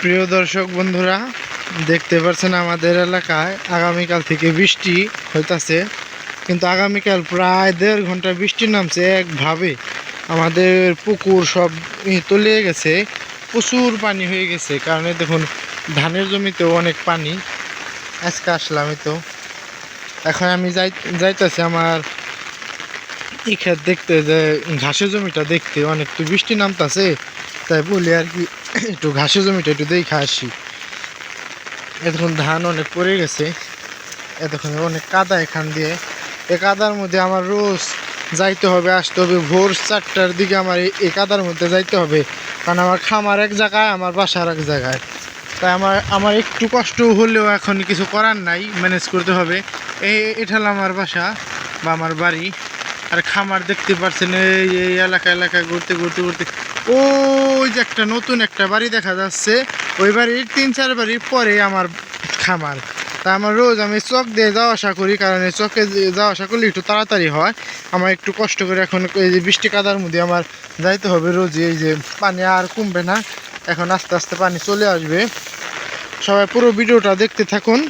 প্রিয় দর্শক বন্ধুরা, দেখতে পাচ্ছেন আমাদের এলাকায় আগামীকাল থেকে বৃষ্টি হইতাছে, কিন্তু আগামীকাল প্রায় দেড় ঘণ্টা বৃষ্টি নামছে একভাবে। আমাদের পুকুর সব তলিয়ে গেছে, প্রচুর পানি হয়ে গেছে, কারণ দেখুন, ধানের জমিতেও অনেক পানি, আজকে আসলাম তো। এখন আমি যাই, যাইতেছি আমার এই ক্ষেত দেখতে, যে ঘাসের জমিটা দেখতে, অনেক তো বৃষ্টি নামতাছে, তাই বলি আর কি একটু ঘাসের জমিটা একটু দেখে আসি। এতক্ষণ ধান অনেক পড়ে গেছে। এতক্ষণ অনেক কাদা এখান দিয়ে। এই কাদার মধ্যে আমার রোজ যাইতে হবে, আসতে হবে ভোর চারটার দিকে আমার এই- কাদার মধ্যে যাইতে হবে। কারণ আমার খামার এক জায়গায়, আমার বাসার এক জায়গায়। তাই আমার আমার একটু কষ্ট হলেও এখন কিছু করার নাই ম্যানেজ করতে হবে। এই এটা হলো আমার বাসা বা আমার বাড়ি। আর খামার দেখতে পাচ্ছেন এই এই এলাকা এলাকায় ঘুরতে ঘুরতে ঘুরতে ওই যে একটা নতুন একটা বাড়ি দেখা যাচ্ছে। ওই বাড়ির তিন, চার বাড়ির পরে আমার খামার। তা আমার রোজ আমি চক দিয়ে যাওয়া আসা করি, কারণ এই চকে যাওয়া আসা করলে একটু তাড়াতাড়ি হয়। আমার একটু কষ্ট করে এখন এই যে বৃষ্টি কাদার মধ্যে আমার যাইতে হবে রোজই, এই যে পানি আর কমবে না। এখন আস্তে আস্তে পানি চলে আসবে। সবাই পুরো ভিডিওটা দেখতে থাকুন।